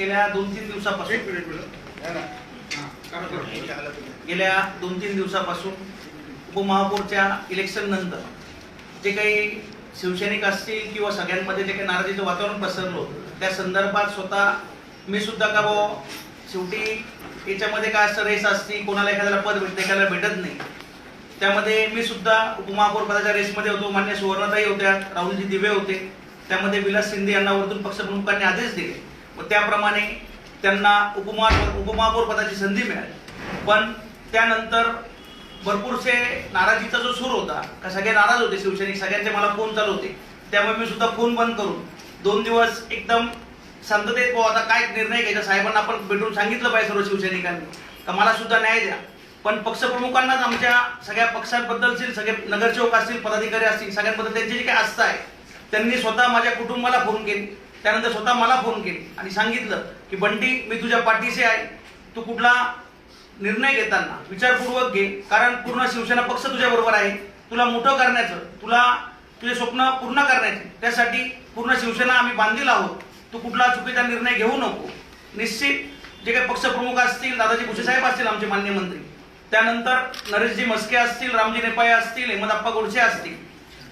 गेल्या दोन तीन दिवसापासून. हा. गेल्या दोन तीन दिवसापासून उपमहापौरच्या इलेक्शन नंतर जे काही शिवसैनिक असतील किंवा सगळ्यांमध्ये जे काही नाराजीचं वातावरण पसरलं होतं, त्या संदर्भात स्वतः मी सुद्धा का बुवा शेवटी याच्यामध्ये काय असतं रेस असती कोणाला एखाद्याला पद भेटते एखाद्याला भेटत नाही. त्यामध्ये मी सुद्धा उपमहापौर पदाच्या रेसमध्ये होतो मान्य सुवर्णताई होत्या राहुलजी दिवे होते. त्यामध्ये विलास शिंदे यांना वरतून पक्षप्रमुखांनी आदेश दिले. व त्याप्रमाणे त्यांना उपमा उपमहापौर पदाची संधी मिळाली. पण त्यानंतर भरपूरसे नाराजीचा जो सूर होता का सगळे नाराज होते शिवसैनिक सगळ्यांचे मला फोन चालू होते. त्यामुळे मी सुद्धा फोन बंद करून दोन दिवस एकदम शांततेत भाऊ आता काय निर्णय घ्यायचा? साहेबांना आपण भेटून सांगितलं पाहिजे सर्व शिवसैनिकांनी. का मला सुद्धा न्याय द्या. पण पक्षप्रमुखांनाच आमच्या सगळ्या पक्षांबद्दलचे सगळे नगरसेवक असतील पदाधिकारी असतील सगळ्यांबद्दल त्यांची जी काही आस्था आहे त्यांनी स्वतः माझ्या कुटुंबाला फोन केली. त्यानंतर स्वतः मला फोन केली आणि सांगितलं की बंटी मी तुझ्या पाठीशी आहे. तू कुठला निर्णय घेताना विचारपूर्वक घे कारण पूर्ण शिवसेना पक्ष तुझ्या बरोबर आहे. तुला मोठं करण्याचं तुला तुझे स्वप्न पूर्ण करण्याचे त्यासाठी पूर्ण शिवसेना आम्ही बांधील आहोत. तू कुठला चुकीचा निर्णय घेऊ नको. निश्चित जे काही पक्षप्रमुख असतील दादाजी भुसे साहेब असतील आमचे मान्य मंत्री. त्यानंतर नरेशजी मस्के असतील रामजी नेपाळे असतील हेमंतप्पा गोडसे असतील.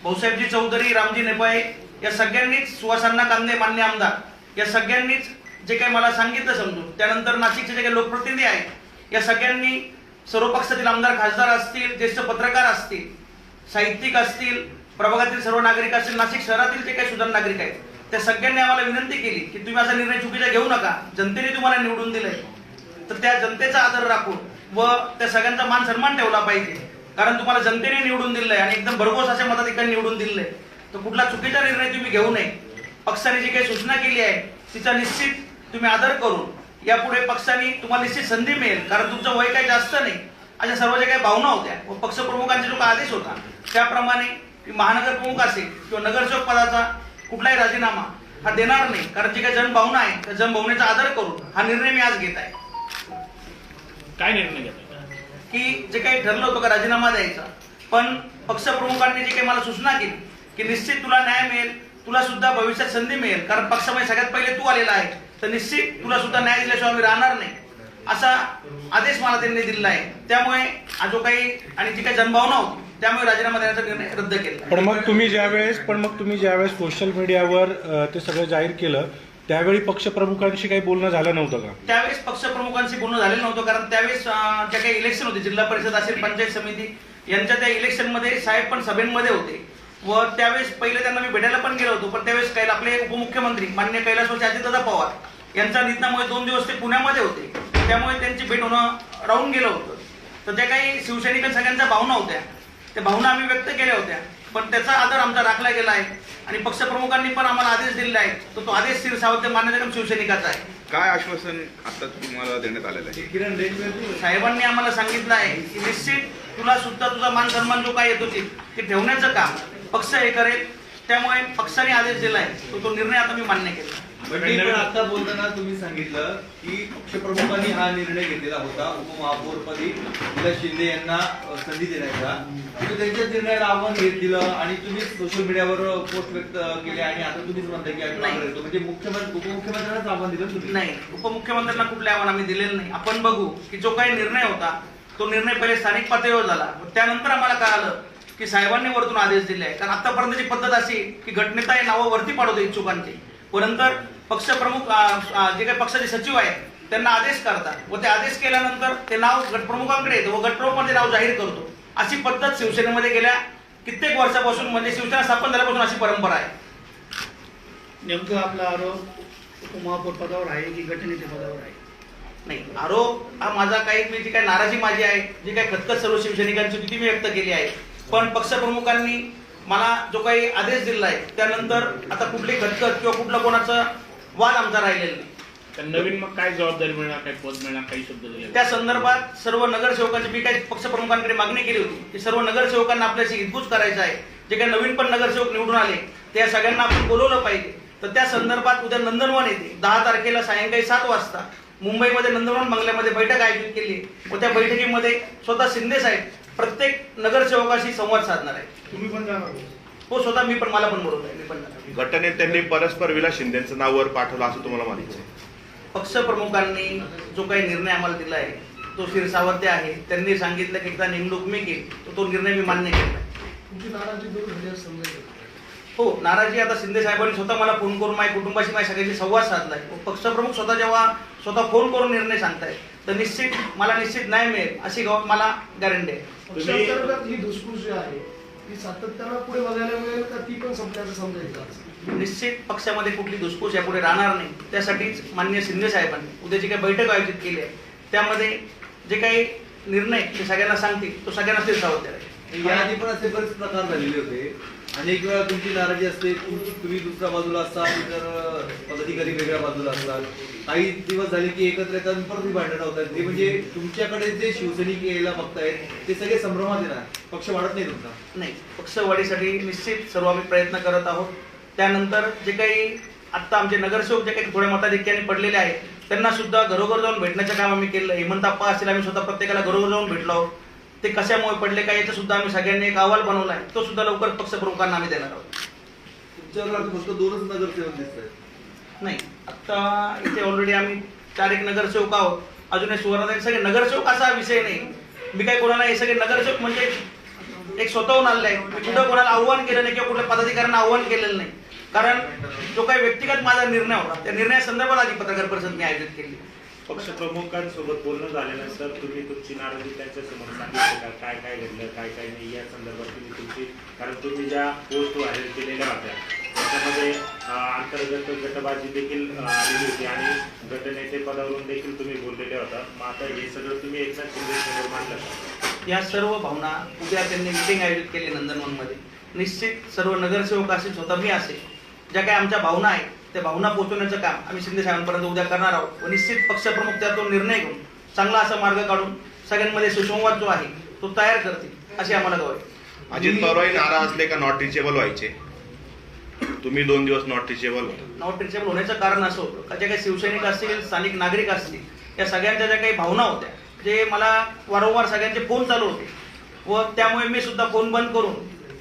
भाऊसाहेबजी चौधरी रामजी नेपाळे या सगळ्यांनीच सुहासांना कांदे मान्य आमदार. या सगळ्यांनीच जे काही मला सांगितलं समजून त्यानंतर नाशिकचे जे काही लोकप्रतिनिधी आहेत या सगळ्यांनी सर्व पक्षातील आमदार खासदार असतील ज्येष्ठ पत्रकार असतील साहित्यिक असतील प्रभागातील सर्व नागरिक असतील नाशिक शहरातील जे काही सुधार नागरिक आहेत त्या सगळ्यांनी आम्हाला विनंती केली की तुम्ही असा निर्णय चुकीचा घेऊ नका. जनतेने तुम्हाला निवडून दिलंय. तर त्या जनतेचा आदर राखून व त्या सगळ्यांचा मान सन्मान ठेवला पाहिजे. कारण तुम्हाला जनतेने निवडून दिलंय आणि एकदम भरघोस अशा मताधिकारी निवडून दिलंय. तर कुठला चुकीचा निर्णय तुम्ही घेऊ नये. पक्षाने जी काही सूचना केली आहे तिचा निश्चित तुम्ही आदर करून यापुढे पक्षाने तुम्हाला निश्चित संधी मिळेल. कारण तुमचं वय काही जास्त नाही. अशा सर्व ज्या काही भावना होत्या व पक्षप्रमुखांचा जो काही आदेश होता त्याप्रमाणे महानगर प्रमुख असेल किंवा नगरसेवक पदाचा कुठलाही राजीनामा हा देणार नाही. कारण जी काही जनभावना आहे त्या जनभावनेचा आदर करून हा निर्णय मी आज घेत आहे. काय निर्णय घेतला? की जे काही ठरलं होतं का राजीनामा द्यायचा पण पक्षप्रमुखांनी जी काही मला सूचना केली की निश्चित तुला न्याय मिळेल तुला सुद्धा भविष्यात संधी मिळेल. कारण पक्षामध्ये सगळ्यात पहिले तू आलेला आहे. तर निश्चित तुला सुद्धा न्याय दिल्याशिवाय आम्ही राहणार नाही. असा आदेश मला त्यांनी दिलेला आहे. त्यामुळे हा जो काही आणि जी काही जनभावना होती त्यामुळे राजीनामा देण्याचा निर्णय रद्द केला. पण मग तुम्ही ज्यावेळेस पण मग तुम्ही ज्यावेळेस सोशल मीडियावर ते सगळं जाहीर केलं त्यावेळी पक्षप्रमुखांशी काही बोलणं झालं नव्हतं का? त्यावेळेस पक्षप्रमुखांशी बोलणं झालेलं नव्हतं कारण त्यावेळेस ज्या काही इलेक्शन होते जिल्हा परिषद असेल पंचायत समिती यांच्या त्या इलेक्शनमध्ये साहेब पण सभेमध्ये होते. व त्यावेळेस पहिले त्यांना मी भेटायला पण गेलो होतो पण त्यावेळेस कैला आपले उपमुख्यमंत्री मान्य कैलासवासी अजितदादा पवार यांच्या निधनामुळे दोन दिवस ते पुण्यामध्ये होते. त्यामुळे त्यांची भेट होणं राहून गेलं होतं. तर त्या काही शिवसैनिक सगळ्यांच्या भावना होत्या. त्या भावना आम्ही व्यक्त केल्या होत्या. पण त्याचा आदर आमचा राखला गेला आहे आणि पक्षप्रमुखांनी पण आम्हाला आदेश दिलेला आहे. तर तो आदेश शिरसावत मान्यता शिवसैनिकाचा आहे. काय आश्वासन आता तुम्हाला देण्यात आलेलं आहे? किरण साहेबांनी आम्हाला सांगितलं आहे की निश्चित तुला सुद्धा तुझा मान सन्मान जो काय येतो ते ठेवण्याचं काम. पक्ष हे करेल. त्यामुळे पक्षाने आदेश दिलाय. तो तो निर्णय आता मी मान्य केला. पण आता बोलताना तुम्ही सांगितलं की पक्षप्रमुखांनी हा निर्णय घेतलेला होता. उपमहापौरपदी विलास शिंदे यांना संधी देण्याचा. तुम्ही त्यांच्याच निर्णयाला आव्हान घेत दिलं आणि तुम्ही सोशल मीडियावर पोस्ट व्यक्त केले आणि आता तुम्हीच म्हणताय की आम्ही. म्हणजे मुख्यमंत्री उपमुख्यमंत्र्यांनाच आव्हान दिलं तुम्ही? नाही. उपमुख्यमंत्र्यांना कुठले आव्हान आम्ही दिलेलं नाही. आपण बघू की जो काही निर्णय होता तो निर्णय पहिले स्थानिक पातळीवर झाला. त्यानंतर आम्हाला कळालं की साहेबांनी वरतून आदेश दिले आहे कारण आतापर्यंतची पद्धत अशी की गटनेता हे नावं वरती पाडवतो इच्छुकांची. व नंतर पक्षप्रमुख जे काही पक्षाचे सचिव आहेत त्यांना आदेश करतात. व ते आदेश केल्यानंतर ते नाव गटप्रमुखांकडे येतं. व गटप्रमुख ते नाव जाहीर करतो. अशी पद्धत शिवसेनेमध्ये गेल्या कित्येक वर्षापासून म्हणजे शिवसेना स्थापन झाल्यापासून अशी परंपरा आहे. नेमकं आपला आरोप उपमहापौर पदावर आहे की गटनेते पदावर आहे? नाही आरोप हा माझा काही मी जी काही नाराजी माझी आहे जी काही खतखत सर्व शिवसैनिकांची होती ती मी व्यक्त केली आहे पण पक्षप्रमुखांनी मला जो काही आदेश दिला आहे त्यानंतर आता कुठली खतखत किंवा कुठला कोणाचा वाद आमचा राहिलेला नाही. तर नवीन मग काय जबाबदारी मिळणार काय पद मिळणार काही शब्द दिले त्या संदर्भात सर्व नगरसेवकांची मी काही पक्षप्रमुखांकडे मागणी केली होती की सर्व नगरसेवकांना आपल्याशी हितगुज करायचं आहे. जे काही नवीन पण नगरसेवक निवडून आले त्या सगळ्यांना आपण बोलवलं पाहिजे. तर त्या संदर्भात उद्या नंदनवन येते. दहा तारखेला सायंकाळी सात वाजता मुंबईमध्ये नंदनवन बंगल्यामध्ये बैठक आयोजित केली. व त्या बैठकीमध्ये स्वतः शिंदे साहेब प्रत्येक नगरसेवकाशी संवाद साधणार आहे. तुम्ही पण जाणार हो. हो स्वतः मी पण मला पण बोलवत आहे मी पण जाणार. घटनेत त्यांनी परस्पर विलास शिंदेचं नाव वर पाठवलं असं तुम्हाला माहिती आहे. पक्षप्रमुखांनी जो काही निर्णय आम्हाला दिला आहे तो शिरसावरते आहे. त्यांनी सांगितलं की एकदा नेमणूक मी केली तर तो निर्णय मी मान्य केला तुमची नाराजी दूर झाली असं समजायचं हो नाराजी आता शिंदे साहेबांनी स्वतः मला फोन करून माझ्या कुटुंबाशी माझ्या सगळ्यांशी संवाद साधलाय पक्षप्रमुख स्वतः जेव्हा स्वतः फोन करून निर्णय सांगतायत तर निश्चित मला निश्चित न्याय मिळेल अशी गव- मला गॅरंटी आहे. ही जी आहे ती सातत्यानं पुढे बघायला मिळेल का ती पण संपल्याचं समजायचं? निश्चित पक्षामध्ये कुठली धुसफूस यापुढे राहणार नाही. त्यासाठीच मान्य शिंदे साहेबांनी उद्या जी काही बैठक आयोजित केली आहे. त्यामध्ये जे काही निर्णय ते सगळ्यांना सांगतील तो सगळ्यांना शिरसावत आहे. या आधी पण असे बरेच प्रकार झालेले होते. अनेक वेळा तुमची नाराजी असते तुम्ही दुसऱ्या बाजूला असाल तर पदाधिकारी वेगळ्या बाजूला असतात काही दिवस झाले की एकत्र येतात परत भांडण होतात ते म्हणजे तुमच्याकडे जे शिवसैनिक यायला बघतायत ते सगळे संभ्रमात येणार. पक्ष वाढत नाही तुमचा. नाही पक्ष वाढीसाठी निश्चित सर्व आम्ही प्रयत्न करत आहोत. त्यानंतर जे काही आत्ता आमचे नगरसेवक जे काही थोड्या मताधिक्याने पडलेले आहेत त्यांना सुद्धा घरोघर जाऊन भेटण्याचं काम आम्ही केलं हेमंत आप्पा असेल आम्ही स्वतः प्रत्येकाला घरोघर जाऊन भेटलो आहोत. ते कशामुळे पडले काय याचं सुद्धा आम्ही सगळ्यांनी एक अहवाल बनवला आहे. तो सुद्धा लवकर पक्षप्रमुखांना आम्ही देणार आहोत. तुमच्यावर फक्त दोनच नगरसेवक दिसत आहेत नाही आता इथे ऑलरेडी आम्ही चार एक नगरसेवक आहोत. अजून हे सुवर्णा सगळे नगरसेवक असा विषय नाही. मी काय कोणाला हे सगळे नगरसेवक म्हणजे एक स्वतःहून आलेले आहे मी कुठं कोणाला आव्हान केलं नाही किंवा कुठल्या पदाधिकाऱ्यांना आव्हान केलेलं नाही. कारण जो काही व्यक्तिगत माझा निर्णय होता त्या निर्णयासंदर्भात आधी पत्रकार परिषद मी आयोजित केली. पक्षप्रमुखांसोबत बोलणं झाल्यानंतर तुम्ही तुमची नाराजी त्यांच्यासमोर सांगितली का? काय काय घडलं काय काय नाही? या संदर्भात तुम्ही तुमची कारण तुम्ही ज्या पोस्ट व्हायरल केलेल्या होत्या त्याच्यामध्ये अंतर्गत गटबाजी देखील आलेली होती आणि गटनेते पदावरून देखील तुम्ही बोललेले होता. मग आता हे सगळं तुम्ही एकनाथ शिंदेसमोर मांडलं या सर्व भावना उद्या त्यांनी मिटिंग आयोजित केली नंदनवनमध्ये. निश्चित सर्व नगरसेवक असेल स्वतः मी असेल ज्या काही आमच्या भावना आहेत त्या भावना पोहोचवण्याचं काम आम्ही शिंदे साहेबांपर्यंत उद्या करणार आहोत. व निश्चित पक्षप्रमुख त्यातून निर्णय घेऊन चांगला असा मार्ग काढून सगळ्यांमध्ये सुसंवाद जो आहे तो तयार करतील अशी आम्हाला आहे. अजित पवारही नाराज असले का नॉट रिचेबल व्हायचे? तुम्ही दोन दिवस नॉट रिचेबल होता. नॉट रिचेबल होण्याचं कारण असं होतं का? जे काही शिवसैनिक असतील स्थानिक नागरिक असतील या सगळ्यांच्या ज्या काही भावना होत्या जे मला वारंवार सगळ्यांचे फोन चालू होते व त्यामुळे मी सुद्धा फोन बंद करून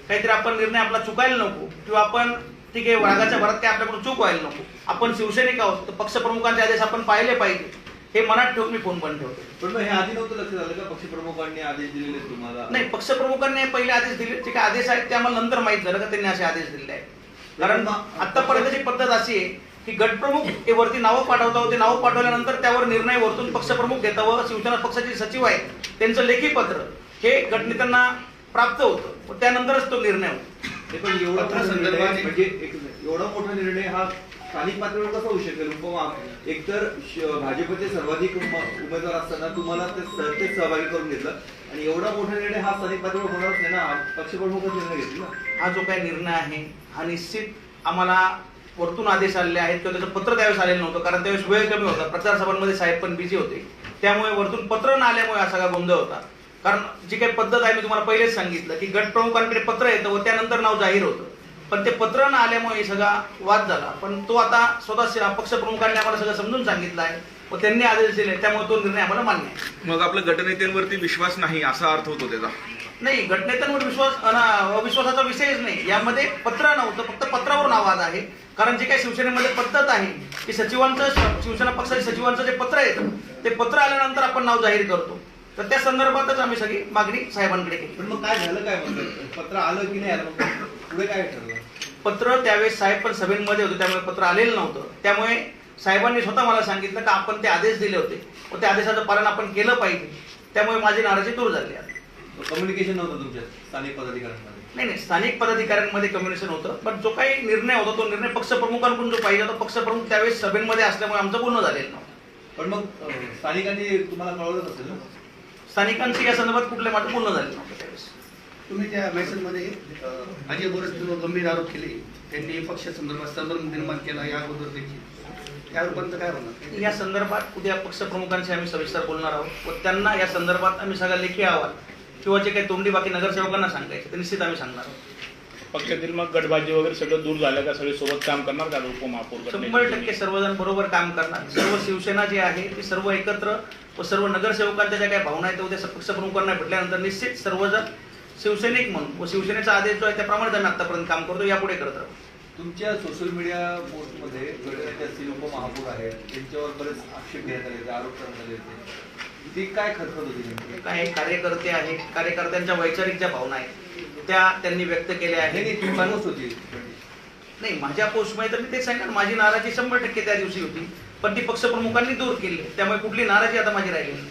काहीतरी आपण निर्णय आपला चुकायला नको किंवा आपण ठीक आहे वाघाच्या भरात काय आपल्याकडून चूक व्हायला नको. आपण शिवसैनिक आहोत तर पक्षप्रमुखांचे आदेश आपण पाहिले पाहिजे. हे मनात ठेवून मी फोन बंद ठेवतो. पण मग हे आधी नव्हतं लक्षात आलं का? पक्षप्रमुखांनी आदेश दिलेले तुम्हाला? नाही पक्षप्रमुखांनी पहिले आदेश दिले. जे काही आदेश आहेत ते आम्हाला नंतर माहीत झालं का त्यांनी असे आदेश दिलेले आहेत. कारण आतापर्यंतची पद्धत अशी आहे की गटप्रमुख हे वरती नावं पाठवता होते नावं पाठवल्यानंतर त्यावर निर्णय वरतून पक्षप्रमुख घेता व शिवसेना पक्षाचे सचिव आहेत त्यांचं लेखी पत्र हे गटनेत्यांना प्राप्त होतं. त्यानंतरच तो निर्णय होतो. पण एवढा मोठा निर्णय म्हणजे एक एवढा मोठा निर्णय हा स्थानिक पातळीवर कसा होऊ शकेल? उपमा एकतर भाजपचे सर्वाधिक उम- उमेदवार असताना तुम्हाला ते स- ते सहभागी करून घेतलं आणि एवढा मोठा निर्णय हा स्थानिक पातळीवर होणारच नाही ना पक्षप्रमुखच निर्णय घेतला हा जो काही निर्णय आहे हा निश्चित आम्हाला वरतून आदेश आलेले आहेत किंवा त्याचं पत्र त्यावेळेस आलेलं नव्हतं कारण त्यावेळेस वेळ कमी होता. प्रचार सभांमध्ये साहेब पण बिझी होते. त्यामुळे वरतून पत्र न आल्यामुळे हा सगळा गोंधळ होता. कारण जी काही पद्धत आहे मी तुम्हाला पहिलेच सांगितलं की गट प्रमुखांकडे पत्र येतं व त्यानंतर नाव जाहीर होतं. पण ते पत्र न आल्यामुळे सगळा वाद झाला. पण तो आता स्वतः पक्षप्रमुखांनी आम्हाला सगळं समजून सांगितलं आहे व त्यांनी आदेश दिले त्यामुळे तो निर्णय आम्हाला मान्य आहे. मग आपल्या गटनेत्यांवरती विश्वास नाही असा अर्थ होतो त्याचा. नाही घटनेत्यांवर विश्वास अविश्वासाचा विषयच नाही. यामध्ये पत्र नव्हतं फक्त पत्रावर नावाद आहे. कारण जे काही शिवसेनेमध्ये पद्धत आहे की सचिवांचं शिवसेना पक्षाच्या सचिवांचं जे पत्र येतं ते पत्र आल्यानंतर आपण नाव जाहीर करतो. तर त्या संदर्भातच आम्ही सगळी मागणी साहेबांकडे केली. पण मग काय झालं काय म्हणतात पत्र आलं की नाही आलं पुढे काय ठरलं? पत्र त्यावेळेस साहेब पण सभेमध्ये होते त्यामुळे पत्र आलेलं नव्हतं. त्यामुळे साहेबांनी स्वतः मला सांगितलं की आपण ते आदेश दिले होते. व त्या आदेशाचं पालन आपण केलं पाहिजे. त्यामुळे माझी नाराजी दूर झाली आहे कम्युनिकेशन नव्हतं तुमच्या स्थानिक पदाधिकाऱ्यांमध्ये? नाही नाही स्थानिक पदाधिकाऱ्यांमध्ये कम्युनिकेशन होतं. पण जो काही निर्णय होता तो निर्णय पक्षप्रमुखांकडून जो पाहिजे तो पक्षप्रमुख त्यावेळेस सभेमध्ये असल्यामुळे आमचं बोलणं झालेलं नव्हतं. पण मग स्थानिकांनी तुम्हाला कळवलंच असेल ना? स्थानिकांशी या संदर्भात कुठल्या माझं बोलणं झालेलं नव्हतं तुम्ही त्या मेसेजमध्ये अजय बोरस गंभीर आरोप केले त्यांनी पक्षासंदर्भात संभ्रम निर्माण केला या अगोदर देखील. यावरपर्यंत काय होणार? या संदर्भात उद्या पक्षप्रमुखांशी आम्ही सविस्तर बोलणार आहोत. व त्यांना या संदर्भात आम्ही सगळा लेखी अहवाल किंवा जे काही तोंडी बाकी नगरसेवकांना सांगायचं ते निश्चित आम्ही सांगणार आहोत. पक्षातील मग गटबाजी वगैरे सगळं दूर झालं का? सगळे सोबत काम करणार का? उपमहापौर शंभर? टक्के सर्वजण बरोबर काम करणार. सर्व शिवसेना जी आहे ती सर्व एकत्र व सर्व नगरसेवकांच्या ज्या काही भावना आहेत त्या उद्या पक्षप्रमुखांना भेटल्यानंतर निश्चित सर्वजण शिवसैनिक म्हणून व शिवसेनेचा आदेश जो आहे त्याप्रमाणे आम्ही आतापर्यंत काम करतो यापुढे करत राहू. तुमच्या सोशल मीडिया पोस्टमध्ये गडकरी असतील उपमहापौर आहेत त्यांच्यावर बरेच आक्षेप घेण्यात आले होते आरोप करण्यात आले होते. ती काय होती नेमकी? काय कार्यकर्ते आहेत. कार्यकर्त्यांच्या वैचारिक ज्या भावना आहेत. त्या त्यांनी व्यक्त केल्या नाही, नाही, आहेत ती होती. नाही माझ्या पोस्टमध्ये तर मी तेच सांगितलं माझी नाराजी शंभर टक्के त्या दिवशी होती. पण ती पक्षप्रमुखांनी दूर केली. त्यामुळे कुठली नाराजी आता माझी राहिली नाही.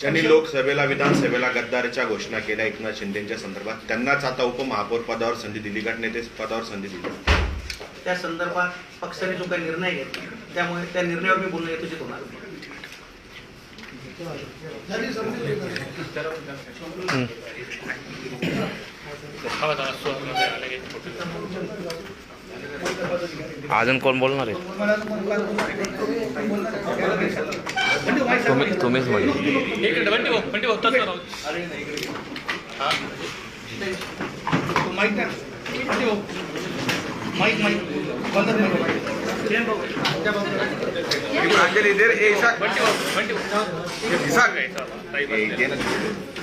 त्यांनी लोकसभेला विधानसभेला गद्दारीच्या घोषणा केल्या एकनाथ शिंदेच्या संदर्भात. त्यांनाच आता उपमहापौर पदावर संधी दिली गटनेते पदावर संधी दिली. त्या संदर्भात पक्षाने जो काही निर्णय घेतला त्यामुळे त्या निर्णयावर मी बोलणं यथोचित होणार अजून कोण बोलणार आहे? तुम्हीच म्हणजे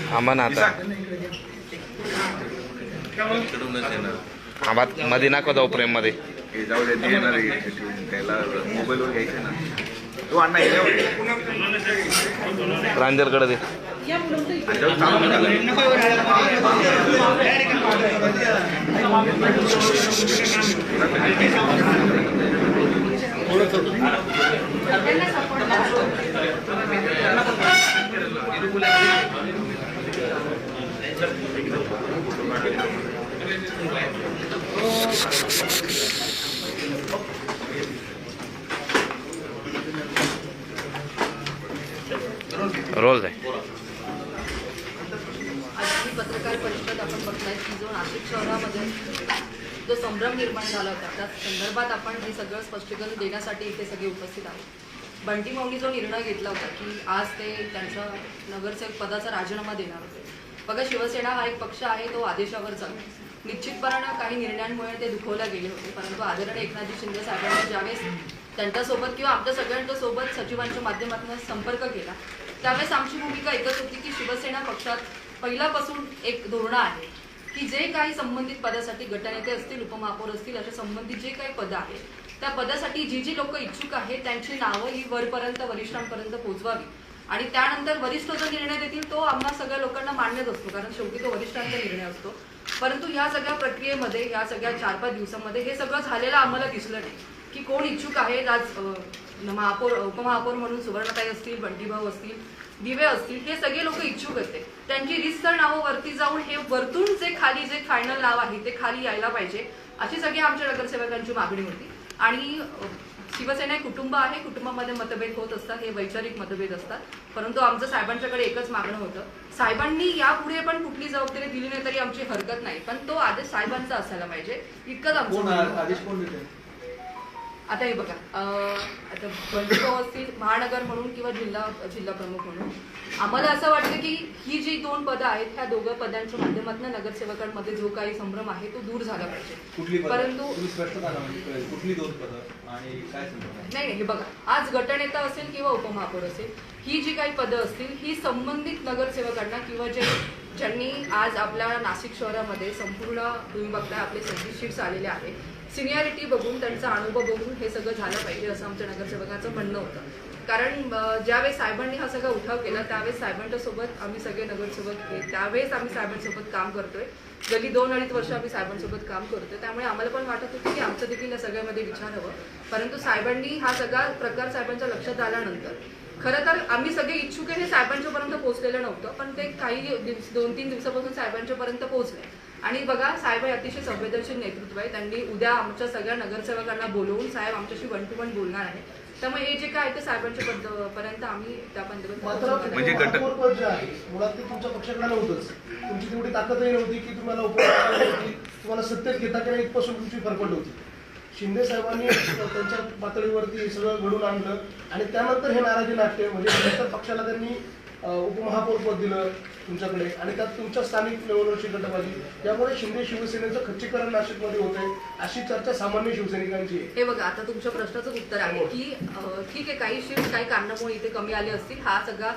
थांबा ना आता. थांबा मध्ये नका जाऊ प्रेममध्ये जाऊ दे येणार त्याला मोबाईलवर घ्यायचं ना अण्णा दे. रोल दे. पत्रकार परिषद आपण बघताय की जो नाशिक शहरामध्ये जो संभ्रम निर्माण झाला होता. त्या संदर्भात आपण हे सगळं स्पष्टीकरण देण्यासाठी इथे सगळे उपस्थित आहोत. बंटी मौनी जो निर्णय घेतला होता की आज ते त्यांच्या नगरसेवक पदाचा राजीनामा देणार होते. बघा शिवसेना हा एक पक्ष आहे तो आदेशावर चालतो. निश्चितपणानं काही निर्णयांमुळे ते दुखवल्या गेले होते परंतु आदरणीय एकनाथजी शिंदे साहेबांनी ज्यावेळेस त्यांच्यासोबत किंवा आमच्या सगळ्यांच्या सोबत सचिवांच्या माध्यमातून संपर्क केला त्यावेळेस आमची भूमिका एकच होती की शिवसेना पक्षात पहिल्यापासून एक धोरणं आहे. की जे काही संबंधित पदासाठी गटनेते असतील उपमहापौर असतील अशा संबंधित जे काही पदं आहेत त्या पदासाठी जी जी लोक इच्छुक आहेत त्यांची नावं ही वरपर्यंत वरिष्ठांपर्यंत पोहोचवावी. आणि त्यानंतर वरिष्ठ जो निर्णय देतील तो आम्हा सगळ्या लोकांना मान्यच असतो कारण शेवटी तो वरिष्ठांचा निर्णय असतो. परंतु ह्या सगळ्या प्रक्रियेमध्ये ह्या सगळ्या चार पाच दिवसांमध्ये हे सगळं झालेलं आम्हाला दिसलं नाही की कोण इच्छुक आहे राज महापौर उपमहापौर म्हणून सुवर्णताई असतील बंटीभाऊ असतील दिवे असतील हे सगळे लोक इच्छुक होते. त्यांची रिसर नावं वरती जाऊन हे वरतून जे खाली जे फायनल नाव आहे ते खाली यायला पाहिजे. अशी सगळी आमच्या नगरसेवकांची मागणी होती. आणि शिवसेना एक कुटुंब आहे. कुटुंबामध्ये मतभेद होत असतात हे वैचारिक मतभेद असतात. परंतु आमचं साहेबांच्याकडे एकच मागणं होतं. साहेबांनी यापुढे पण कुठली जबाबदारी दिली नाही तरी आमची हरकत नाही. पण तो आदेश साहेबांचा असायला पाहिजे. इतकंच आमचं आता हे बघा आता असतील महानगर म्हणून किंवा जिल्हा जिल्हा प्रमुख म्हणून आम्हाला असं वाटतं की ही जी दोन पदं आहेत ह्या दोघं पदांच्या माध्यमातून नगरसेवकांमध्ये जो काही संभ्रम आहे तो दूर झाला पाहिजे परंतु म्हणजे. कुठली दोन पदं आणि काय? नाही हे बघा आज गटनेता असेल किंवा उपमहापौर असेल ही जी काही पदं असतील ही संबंधित नगरसेवकांना किंवा जे ज्यांनी आज आपल्या नाशिक शहरामध्ये संपूर्ण तुम्ही बघताय आपले सव्वीस शीट्स आलेले आहे सिनियरिटी बघून त्यांचा अनुभव बघून हे सगळं झालं पाहिजे असं आमच्या नगरसेवकाचं म्हणणं होतं. कारण ज्यावेळेस साहेबांनी हा सगळा उठाव केला त्यावेळेस साहेबांच्या सोबत आम्ही सगळे नगरसेवक त्यावेळेस आम्ही साहेबांसोबत काम करतोय. गेली दोन अडीच वर्ष आम्ही साहेबांसोबत काम करतोय. त्यामुळे आम्हाला पण वाटत होतं की आमचं देखील या सगळ्यामध्ये विचार हवं. परंतु साहेबांनी हा सगळा प्रकार साहेबांच्या लक्षात आल्यानंतर खरं तर आम्ही सगळे इच्छुक हे साहेबांच्यापर्यंत पोहोचलेलं नव्हतं पण ते काही दिवस दोन तीन दिवसापासून साहेबांच्यापर्यंत पोहोचले. आणि बघा साहेब हे अतिशय संवेदनशील नेतृत्व आहे. त्यांनी उद्या आमच्या सगळ्या नगरसेवकांना बोलवून साहेब आमच्याशी वन टू वन बोलणार आहे. त्यामुळे हे जे काय आहे ते साहेबांच्या पर्यंत आम्ही त्या म्हणजे गट- उपमहापौर जे आहे. मुळात ते तुमच्या पक्षाकडे नव्हतंच तुमची तेवढी ताकदही नव्हती की तुम्हाला तुम्हाला सत्तेत घेता की नाही इथपासून तुमची फरफट होती. शिंदे साहेबांनी त्यांच्या पातळीवरती हे सगळं घडून आणलं आणि त्यानंतर हे नाराजी नाट्य म्हणजे नंतर पक्षाला त्यांनी अं, उपमहापौर पद दिलं. तुमच्याकडे आणि त्यात तुमच्या स्थानिक लेवलवरची गटबाजी त्यामुळे शिंदे शिवसेनेचं खच्चीकरण नाशिकमध्ये होतंय. अशी चर्चा सामान्य शिवसैनिकांची आहे. हे बघा आता तुमच्या प्रश्नाचं उत्तर आहे की ठीक आहे काही शिफ्ट काही कारणामुळे इथे कमी आले असतील. हा सगळा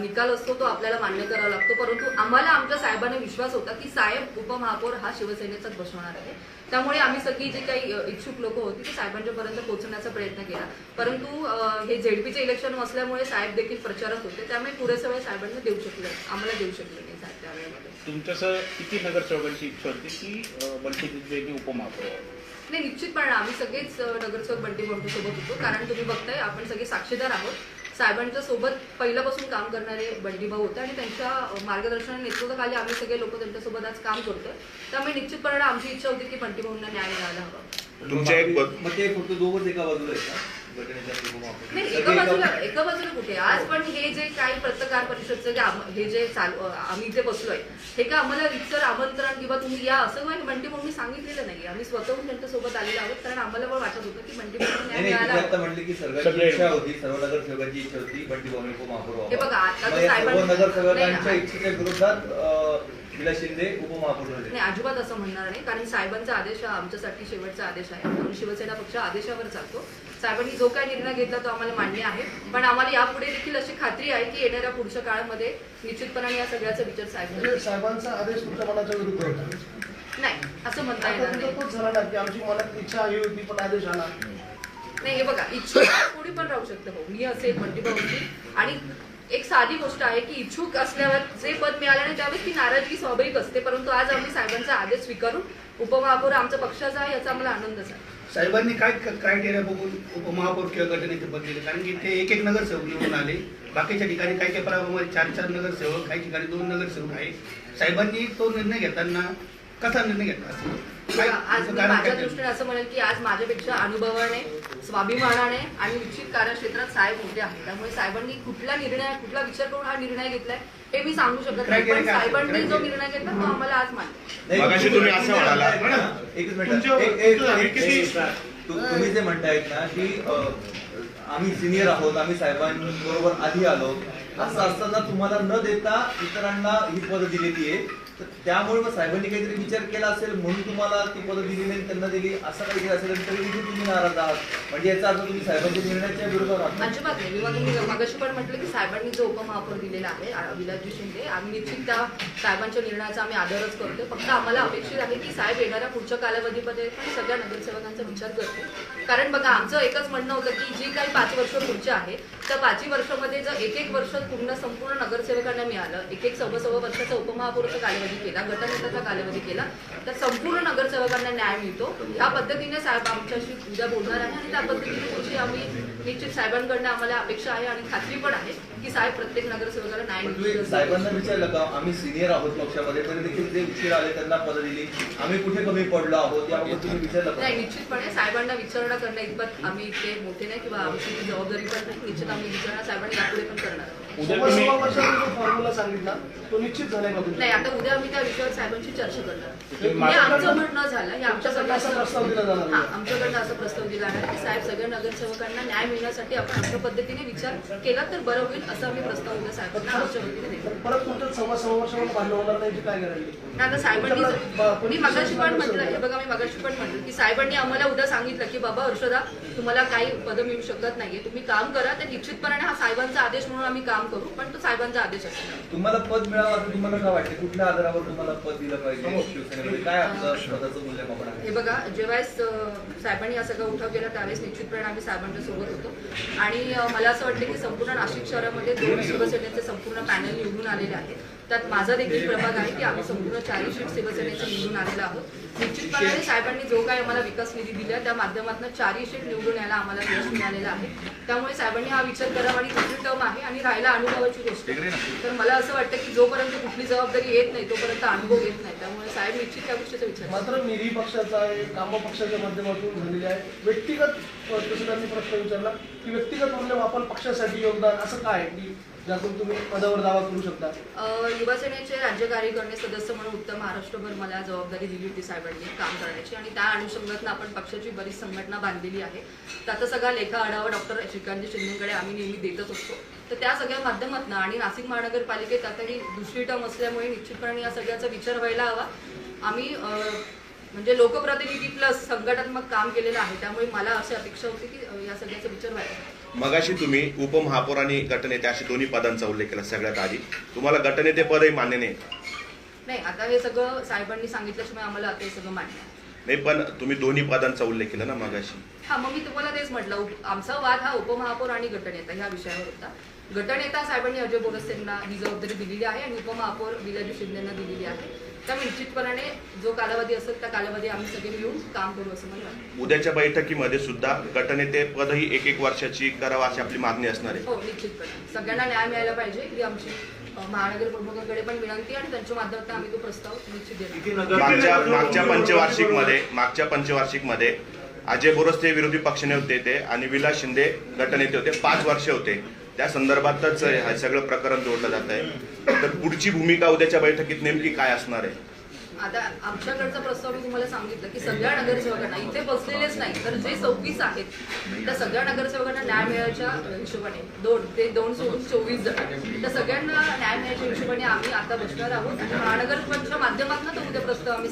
निकाल असतो तो आपल्याला मान्य करावा लागतो. परंतु आम्हाला आमच्या साहेबांना विश्वास होता की साहेब उपमहापौर हा शिवसेनेचाच बसवणार आहे. त्यामुळे आम्ही सगळी जे काही इच्छुक लोक होती ते साहेबांच्यापर्यंत पोहोचण्याचा प्रयत्न केला. परंतु हे झेडपीचे इलेक्शन असल्यामुळे साहेब देखील प्रचारक होते. त्यामुळे पुरेसा वेळ साहेबांना देऊ शकले आम्हाला शकले नाही साहेब त्यावेळेमध्ये तुमच्यासह किती नगरसेवकांची इच्छा होती की बंटी उपमहापौर? नाही निश्चितपणे आम्ही सगळेच नगरसेवक बंटी बंटू सोबत होतो. कारण तुम्ही बघताय आपण सगळे साक्षीदार आहोत. साहेबांच्या सोबत पहिल्यापासून काम करणारे बंटी भाऊ होते आणि त्यांच्या मार्गदर्शन नेतृत्वाखाली आम्ही सगळे लोक त्यांच्यासोबत आज काम करतोय. त्यामुळे निश्चितपणे आमची इच्छा होती की बंटी भाऊंना न्याय मिळायला हवा. तुमच्या एक पद- मग ते फक्त दोघंच एका बाजूला उपमहापौर नाही एका बाजूला एका बाजूला कुठे? आज पण हे जे काही पत्रकार परिषदचं हे जे चालू आम्ही इथे बसलोय हे काय आम्हाला रितसर आमंत्रण किंवा तुम्ही या असं काही बंटी भाऊंनी सांगितलेलं नाही. आम्ही स्वतःहून त्यांच्यासोबत आलेलो आहोत कारण आम्हाला पण वाटत होतं की की व्हावा. हे बघा, आता मग तर या सर्व साहेबांनी- नगरसेवकांच्या नाही, शिंदे उपमहापौर अजिबात असं म्हणणार नाही कारण साहेबांचा आदेश हा आमच्यासाठी शेवटचा आदेश आहे. आम्ही शिवसेना पक्ष आदेशावर चालतो. साहेबांनी जो काय निर्णय घेतला तो आम्हाला मान्य आहे. पण आम्हाला यापुढे देखील अशी खात्री आहे की येणाऱ्या पुढच्या काळामध्ये निश्चितपणाने या सगळ्याचा विचार साहेब म्हणजे करतील. साहेबांचा आदेश तुमच्या मनाच्या विरुद्ध होता. नाही असं म्हणता येणार नाही. तोच झाला ना की आमची मनात इच्छा ही होती पण आदेश आला. नाही हे बघा इच्छुक कोणी पण राहू शकतं भाऊ. मी असेल बंटी भाऊची आणि एक साधी गोष्ट आहे की इच्छुक असल्यावर जे पद मिळालं नाही त्यावेळेस ती नाराजगी स्वाभाविक असते. परंतु आज आम्ही साहेबांचा आदेश स्वीकारून उपमहापौर आमचा पक्षाचा आहे याचा आम्हाला आनंदच आहे. साहेबांनी काय क्रायटेरिया बघून उपमहापौर किंवा गटनेते पद दिले कारण की ते एक एक नगरसेवक निवडून आले. बाकीच्या ठिकाणी काही काही प्रभागामध्ये चार चार नगरसेवक काही ठिकाणी दोन नगरसेवक आहे साहेबांनी तो निर्णय घेताना कसा निर्णय घेतला? असेल? माझ्या दृष्टीने असं म्हणेल की आज माझ्यापेक्षा अनुभवाने स्वाभिमानाने आणि निश्चित कार्यक्षेत्रात साहेब मोठे आहेत. त्यामुळे साहेबांनी कुठला निर्णय कुठला विचार करून हा निर्णय घेतलाय? हे मी सांगू शकत नाही पण? साहेबांनी जो. निर्णय घेतला तो आम्हाला आज मान्य नाही, मगाशी तुम्ही असं म्हणाला. एकच मिनिट तुम्ही जे म्हणतायत ना की आम्ही सिनियर आहोत आम्ही साहेबांबरोबर आधी आलो असं असताना तुम्हाला न देता इतरांना ही पदं दिलेली आहे तर त्यामुळे मग साहेबांनी काहीतरी विचार केला असेल म्हणून तुम्हाला ती पदं दिली नाही त्यांना दिली. असं काही असेल तरी तिथे तुम्ही नाराज आहात. म्हणजे याचा अर्थ तुम्ही साहेबांच्या निर्णयाच्या विरोधात आहात. अजिबात नाही मी तुम्ही मगाशी पण म्हटलं की साहेबांनी जो उपमहापौर दिलेला आहे आ- विलासजी शिंदे आम्ही निश्चित त्या साहेबांच्या निर्णयाचा आम्ही आदरच करतो फक्त आम्हाला अपेक्षित आहे की साहेब येणाऱ्या पुढच्या कालावधीमध्ये पण सगळ्या नगरसेवकांचा विचार करतो कारण बघा आमचं एकच म्हणणं होतं की जी काही पाच वर्ष पुढचे आहे तर पाचवी वर्षामध्ये जर एक एक वर्ष पूर्ण संपूर्ण नगरसेवकांना मिळालं एक एक सव्वा सव्वा वर्षाचा उपमहापौराचा कालावधी केला गटनेत्याचा कालावधी केला तर संपूर्ण नगरसेवकांना न्याय मिळतो. या पद्धतीने साहेब आमच्याशी उद्या बोलणार आहे आणि त्या पद्धतीने पुढची आम्ही निश्चित साहेबांकडनं आम्हाला अपेक्षा आहे आणि खात्री पण आहे की साहेब प्रत्येक नगरसेवकाला न्याय मिळतो साहेबांना विचारलं का? आम्ही सिनियर आहोत पक्षामध्ये तरी देखील जे उशीर आले त्यांना पदं दिली. आम्ही कुठे कमी पडलो आहोत याबाबत तुम्ही विचारलं का? नाही निश्चितपणे साहेबांना विचारणा करणं इतपत आम्ही इतके मोठे नाही किंवा आमची ती जबाबदारी पण नाही निश्चित आम्ही विचारणा साहेबांनी यापुढे पण करणार फॉर्म्युला सांगितला तो निश्चित झालाय नाही आता उद्या आम्ही त्या विषयावर साहेबांची चर्चा करणार ते हे माझ्या- आमचं म्हणणं झालं हे तुमच्याकडनं असा प्रस्ताव दिला जाणार हा आहे. आमच्याकडनं असा प्रस्ताव दिला आहे की साहेब सगळ्या नगरसेवकांना न्याय मिळण्यासाठी आपण अशा पद्धतीने विचार केला तर बरं होईल असं आम्ही प्रस्ताव उद्या साहेबांना आमच्या वतीने आता साहेबांनी मी मगाशी पण म्हटलं हे बघा मी मगाशी पण म्हटलं की साहेबांनी आम्हाला उद्या सांगितलं की बाबा हर्षदा तुम्हाला काही पद मिळू शकत नाहीये. तुम्ही काम करा. ते निश्चितपणाने हा साहेबांचा आदेश म्हणून आम्ही काम करू पण तो साहेबांचा आदेश असेल तुम्हाला पद मिळावं असं तुम्हाला काय वाटते? कुठल्या आधारावर तुम्हाला पद दिलं पाहिजे शिवसेनेमध्ये? काय आपलं पदाचं मूल्यमापन आहे? हे बघा जेव्हाच अं, साहेबांनी हा सगळा उठाव केला त्यावेळेस निश्चितपणे आम्ही साहेबांच्या सोबत होतो. आणि मला असं वाटतं की संपूर्ण नाशिक शहरामध्ये दोन शिवसेनेचे संपूर्ण पॅनल निवडून आलेले आहेत. त्यात माझा देखील प्रभाग आहे की आम्ही संपूर्ण चारही सीट शिवसेनेचे निवडून आलेलो आहोत. निश्चितपणाने साहेबांनी जो काही आम्हाला विकास निधी दिला त्या माध्यमातून चारही सीट निवडून यायला आम्हाला यश मिळालेलं आहे. त्यामुळे साहेबांनी हा विचार करावा आणि दुसरी टर्म आहे आणि राहायला अनुभवाची गोष्ट तर मला असं वाटतं की जोपर्यंत कुठली जबाबदारी येत नाही तोपर्यंत अनुभव येत नाही. त्यामुळे साहेब निश्चित त्या गोष्टीचा विचार मात्र निधी पक्षाचा आहे कामपक्षाच्या माध्यमातून झालेली आहे व्यक्तिगत अ, तसं त्यांनी प्रश्न विचारला की व्यक्तिगत म्हणलं आपण पक्षासाठी योगदान असं काय की ज्यातून तुम्ही पदावर दावा करू शकता? अ, युवासेनेचे राज्य कार्यकारिणी सदस्य म्हणून उत्तर महाराष्ट्रभर मला जबाबदारी दिली होती साहेबांनी काम करण्याची आणि त्या अनुषंगातून आपण पक्षाची बरीच संघटना बांधलेली आहे. त्याचा सगळा लेखा आढावा डॉक्टर श्रीकांत शिंदेकडे आम्ही नेहमी देतच असतो. तर त्या सगळ्या माध्यमातून आणि नाशिक महानगरपालिकेत आता ही दुसरी टर्म असल्यामुळे निश्चितपणे या सगळ्याचा विचार व्हायला हवा. आम्ही म्हणजे लोकप्रतिनिधी प्लस संघटनात्मक काम केलेलं आहे त्यामुळे मला अशी अपेक्षा होती की या सगळ्याचा विचार व्हायला हवा. मगाशी तुम्ही उपमहापौर आणि गटनेते अशा दोन्ही पदांचा उल्लेख केला सगळ्यात आधी. तुम्हाला गटनेते पदही मान्य नाही? नाही आता हे सगळं साहेबांनी सांगितल्याशिवाय आम्हाला आता हे सगळं मान्य आहे नाही पण तुम्ही दोन्ही पदांचा उल्लेख केला ना मगाशी. हा मग मी तुम्हाला तेच म्हटलं उप- आमचा वाद हा उपमहापौर आणि गटनेता ह्या विषयावर होता. गटनेता साहेबांनी अजय बोरसेंना ही जबाबदारी दिलेली आहे आणि उपमहापौर विलाजी शिंदेना दिलेली आहे. निश्चितपणाने जो कालावधी असेल त्या कालावधी आम्ही सगळे मिळून काम करू असं मला वाटतं. उद्याच्या बैठकीमध्ये सुद्धा गटनेते पदही एक एक वर्षाची करावं अशी आपली मागणी असणार आहे. हो निश्चितपणे. सगळ्यांना न्याय मिळायला पाहिजे. ही आमची अ, महानगर प्रमुखांकडे पण विनंती आहे आणि त्यांच्या माध्यमातून आम्ही तो प्रस्ताव निश्चित देणार मागच्या मागच्या पंचवार्षिकमध्ये मागच्या पंचवार्षिकमध्ये अजय बोरस्ते विरोधी पक्षनेते होते आणि विलास शिंदे गटनेते होते. पाच वर्ष होते. त्या संदर्भातच हे सगळं प्रकरण जोडलं जात आहे. तर पुढची भूमिका उद्याच्या बैठकीत नेमकी काय असणार आहे? आता आमच्याकडचा प्रस्ताव मी तुम्हाला सांगितलं की सगळ्या नगरसेवकांना इथे बसलेलेच नाही तर जे सव्वीस आहेत त्या सगळ्या नगरसेवकांना न्याय मिळायच्या हिशोबाने दोन ते दोन सोडून चोवीस जण. त्या सगळ्यांना न्याय मिळायच्या हिशोबाने आम्ही आता बसणार आहोत. आणि महानगरच्या माध्यमातून तो उद्या प्रस्ताव आम्ही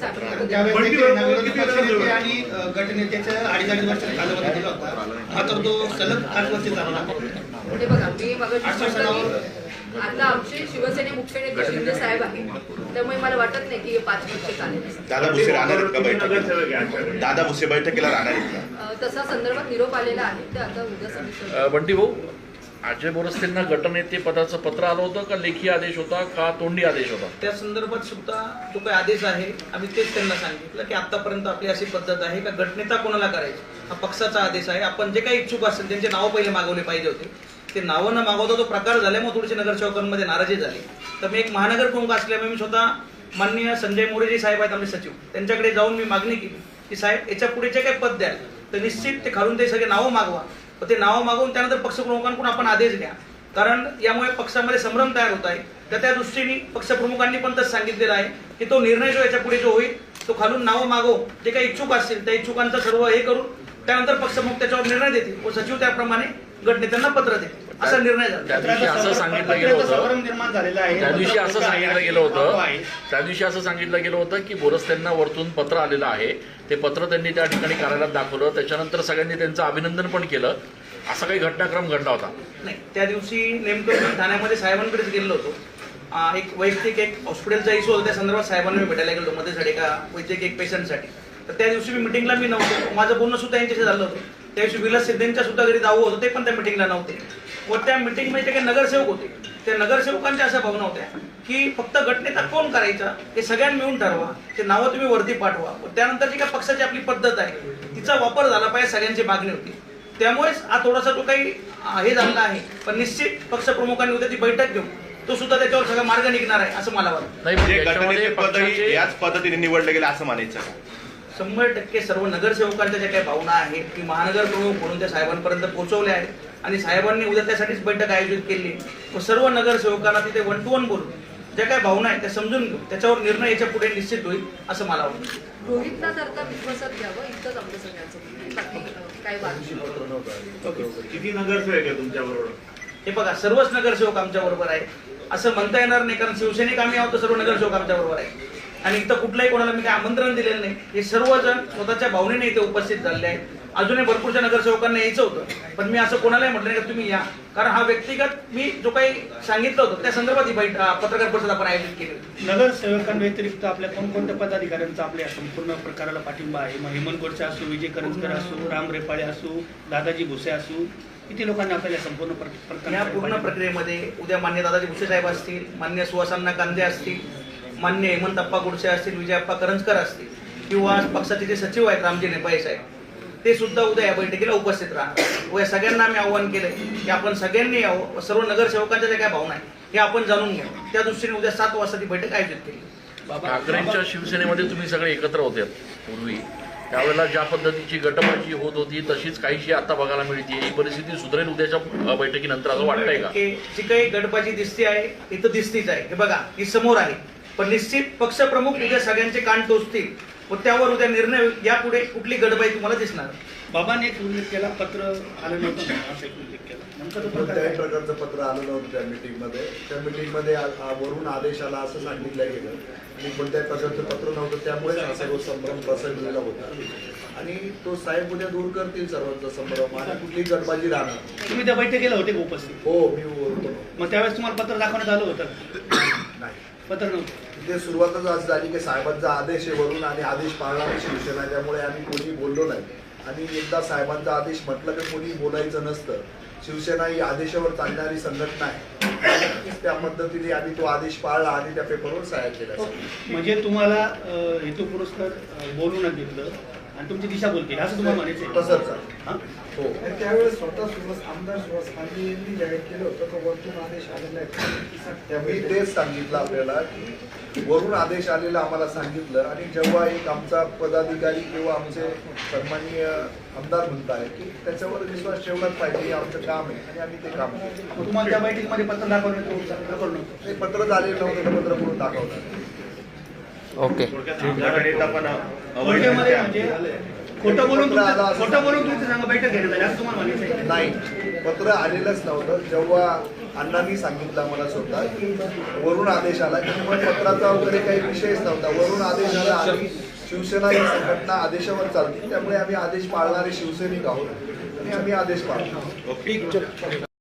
पक्षनेते आणि गटनेत्याच्या अडीच अडीच वर्षाचा कालावधी दिला होता. मात्र तो सलग आठ वर्ष चालला हे बघा मी आता आमचे शिवसेने मुख्य नेते शिंदे साहेब आहेत. त्यामुळे मला वाटत नाही की हे पाच वर्ष चालेल. दादा भुसे राहणार का. दादा बैठकीला राहणार तसा संदर्भात निरोप आलेला आहे. ते आता उद्या समिती बंटी भाऊ अजय बोरस्तेंना गटनेते पदाचं पत्र आलं होतं का? लेखी आदेश होता का? तोंडी आदेश होता? त्या संदर्भात सुद्धा जो काही आदेश आहे. आम्ही तेच त्यांना सांगितलं की आतापर्यंत आपली अशी पद्धत आहे का गटनेता कोणाला करायची? हा पक्षाचा आदेश आहे. आपण जे काही इच्छुक असेल त्यांचे नावं पहिले मागवले पाहिजे होते. ते नावं न मागवता तो प्रकार झाल्यामुळे थोडीशी नगरसेवकांमध्ये नाराजी झाली. तर मी एक महानगर प्रमुख असल्यामुळे मी स्वतः माननीय संजय मोरेजी साहेब आहेत आमचे सचिव. त्यांच्याकडे जाऊन मी मागणी केली की साहेब याच्यापुढे जे काही पद द्याल तर निश्चित ते खालून ते सगळे नावं मागवा. तर ते नावं मागवून त्यानंतर पक्षप्रमुखांकडून आपण आदेश घ्या. कारण यामुळे पक्षामध्ये संभ्रम तयार होत आहे. तर त्या दृष्टीने पक्षप्रमुखांनी पण तसं सांगितलेलं आहे की तो निर्णय जो याच्यापुढे जो होईल तो खालून नावं मागव जे काही इच्छुक असतील त्या इच्छुकांचं सर्व हे करून त्यानंतर पक्षप्रमुख त्याच्यावर निर्णय देतील व सचिव त्याप्रमाणे गटनेत्यांना पत्र देतील. असा निर्णय त्या झाला दिवशी असं सांगितलं गेलं होतं. संभ्रम निर्माण झालेला आहे. त्या दिवशी असं सांगितलं गेलं होतं. आहे. त्या दिवशी असं सांगितलं गेलं होतं की बोरस्त्यांना वरतून पत्र आलेलं आहे. ते पत्र त्यांनी त्या ठिकाणी कार्यालयात दाखवलं. त्याच्यानंतर सगळ्यांनी त्यांचं अभिनंदन पण केलं. असा काही घटनाक्रम घडला होता. नाही त्या दिवशी नेमकं मी ठाण्यामध्ये साहेबांकडेच गेलो होतो. आ, एक वैयक्तिक एक हॉस्पिटलचा इश्यू होता. त्या संदर्भात साहेबांना मी भेटायला गेलो मध्येसाठी एका वैद्यकीय एक पेशंटसाठी. तर त्या दिवशी मी मिटिंगला मी नव्हतो. माझं बोलणं सुद्धा यांच्याशी झालं होतं. त्या दिवशी विलास सिद्धेंच्या सुद्धा घरी दावं होतं. ते पण त्या मिटिंगला नव्हते. व त्या मिटिंगमध्ये जे काही नगरसेवक होते. त्या नगरसेवकांच्या अशा भावना होत्या की फक्त गटनेता कोण करायचा हे सगळ्यांनी मिळून ठरवा. ते नावं तुम्ही वरती पाठवा. व त्यानंतर जी काही पक्षाची आपली पद्धत आहे तिचा वापर झाला पाहिजे सगळ्यांची मागणी होती. त्यामुळेच हा थोडासा जो काही हे झालेला आहे. पण निश्चित पक्षप्रमुखांनी उद्या ती बैठक घेऊन तो सुद्धा त्याच्यावर सगळा मार्ग निघणार आहे असं मला वाटतं. याच पद्धतीने निवडलं गेलं असं मानायचं शंभर टक्के सर्व नगरसेवकांच्या ज्या काही भावना आहेत की महानगर प्रमुख म्हणून त्या साहेबांपर्यंत पोहोचवल्या आहेत आणि साहेबांनी उद्या त्यासाठीच बैठक आयोजित केली. व सर्व नगरसेवकांना तिथे वन टू वन बोलून ज्या काही भावना आहेत त्या समजून घेऊन त्याच्यावर निर्णय याच्यापुढे निश्चित होईल असं मला वाटतं. रोहितला तरता विश्वासात घ्यावं इतकंच आमचं सगळ्यांचं काय. किती नगरसेवक आहे तुमच्या बरोबर हे बघा सर्वच नगरसेवक आमच्या बरोबर आहे. असं म्हणता येणार नाही कारण शिवसैनिक आम्ही आहोत तर सर्व नगरसेवक आमच्या बरोबर आहे. आणि इथं कुठल्याही कोणाला मी काही आमंत्रण दिलेलं नाही. हे सर्वजण स्वतःच्या भावनेने इथे उपस्थित झालेले आहेत. अजूनही भरपूरच्या नगरसेवकांना यायचं होतं. पण मी असं कोणालाही म्हटलं नाही का तुम्ही या. कारण हा व्यक्तिगत मी जो काही सांगितलं होतं त्या संदर्भात ही बैठ अं, पत्रकार परिषद आपण आयोजित केली. नगरसेवकांव्यतिरिक्त आपल्या कोणकोणत्या पदाधिकाऱ्यांचा आपल्या संपूर्ण प्रकाराला पाठिंबा आहे? मग हेमंत गोडसे असू विजय करंजकर असू राम रेपाळे असू दादाजी भुसे असू किती लोकांनी आपल्याला संपूर्ण प्र- या पूर्ण? प्रक्रियेमध्ये उद्या मान्य दादाजी भुसे साहेब असतील मान्य सुहासांना कांदे असतील मान्य हेमंत अप्पा गुडसे असतील विजयप्पा करंजकर असतील किंवा पक्षाचे जे सचिव आहेत रामजी नेपाळे साहेब ते सुद्धा उद्या या बैठकीला उपस्थित राहणार. व या सगळ्यांना आम्ही आव्हान केलंय की आपण सगळ्यांनी यावं सर्व नगरसेवकांच्या ज्या काय भावना आहेत हे आपण जाणून घ्यावं त्या दृष्टीने उद्या सात वाजता ती बैठक आयोजित केली. ठाकरेंच्या शिवसेनेमध्ये तुम्ही सगळे एकत्र होते पूर्वी. त्यावेळेला ज्या पद्धतीची गटबाजी होत होती तशीच काहीशी आता बघायला मिळते ही परिस्थिती सुधारेल उद्याच्या बैठकीनंतर असं वाटतंय का? की जी काही गटबाजी दिसते आहे इथं दिसतीच आहे. हे बघा ही समोर आहे. पण निश्चित पक्षप्रमुख उद्या सगळ्यांचे कान टोचतील. व त्यावर उद्या निर्णय. यापुढे कुठली गडबाजी तुम्हाला दिसणार. बाबांनी एक उल्लेख केला पत्र आलं नव्हतं. असं एक उल्लेख केला. नेमकं तो प्रकार कोणत्याही काय? प्रकारचं पत्र आलं नव्हतं त्या मीटिंगमध्ये. त्या मीटिंगमध्ये वरून आदेश आला असं सांगितलं गेलं. आणि कोणत्याही प्रकारचं पत्र नव्हतं. त्यामुळेच हा सर्व संभ्रम पसरलेला होता. आणि तो साहेब उद्या दूर करतील सर्वांचा संभ्रम. आणि कुठली गडबाजी राहणार. तुम्ही त्या बैठकीला होते का उपस्थित? हो मी होतो. मग त्यावेळेस तुम्हाला पत्र दाखवण्यात आलं होतं? नाही. पत्र नव्हतं. तिथे सुरुवातच आज झाली की साहेबांचा आदेश आहे वरून आणि आदेश पाळणार शिवसेना त्यामुळे आम्ही कोणी बोललो नाही. आणि एकदा साहेबांचा आदेश म्हटलं की कोणी बोलायचं नसतं. शिवसेना ही आदेशावर चालणारी संघटना आहे. त्या पद्धतीने आम्ही तो आदेश पाळला आणि त्या पेपरवर सह्या केल्या म्हणजे तुम्हाला हेतू पुरस्कार बोलू न घेतलं. आणि तुमची दिशाभूल केली असं तुम्हाला म्हणायचं आहे? तसंच. हां? हो त्यावेळेस स्वतः सुरस आमदार सुरस खांडे यांनी जाहीर केलं होतं की वरतून आदेश आलेला आहे त्यामुळे तेच सांगितलं आपल्याला की वरून आदेश आलेला आम्हाला सांगितलं आणि जेव्हा एक आमचा पदाधिकारी किंवा आमचे सन्माननीय आमदार म्हणत आहे की त्याच्यावर विश्वास ठेवलाच पाहिजे हे आमचं काम आहे आणि आम्ही ते काम केलं मग तुम्हाला त्या बैठकीमध्ये पत्र दाखवण्यात दाखवलं ते पत्र झालेलं नव्हतं ते पत्र म्हणून दाखवलं ओके म्हणजे खोटं बोलून पत्र आलं तुमचं- असं खोटं बोलून तुमचं सांगा बैठक घेण्यात आली असं तुम्हाला म्हणायचं आहे? नाही पत्र आलेलंच नव्हतं. जेव्हा अण्णांनी सांगितलं मला स्वतः की वरून आदेश आला. की मग पत्राचा वगैरे काही विषयच नव्हता. वरून आदेश आला आणि शिवसेना ही संघटना आदेशावर चालते. त्यामुळे आम्ही आदेश पाळणारे शिवसैनिक आहोत आणि आम्ही आदेश पाळतो.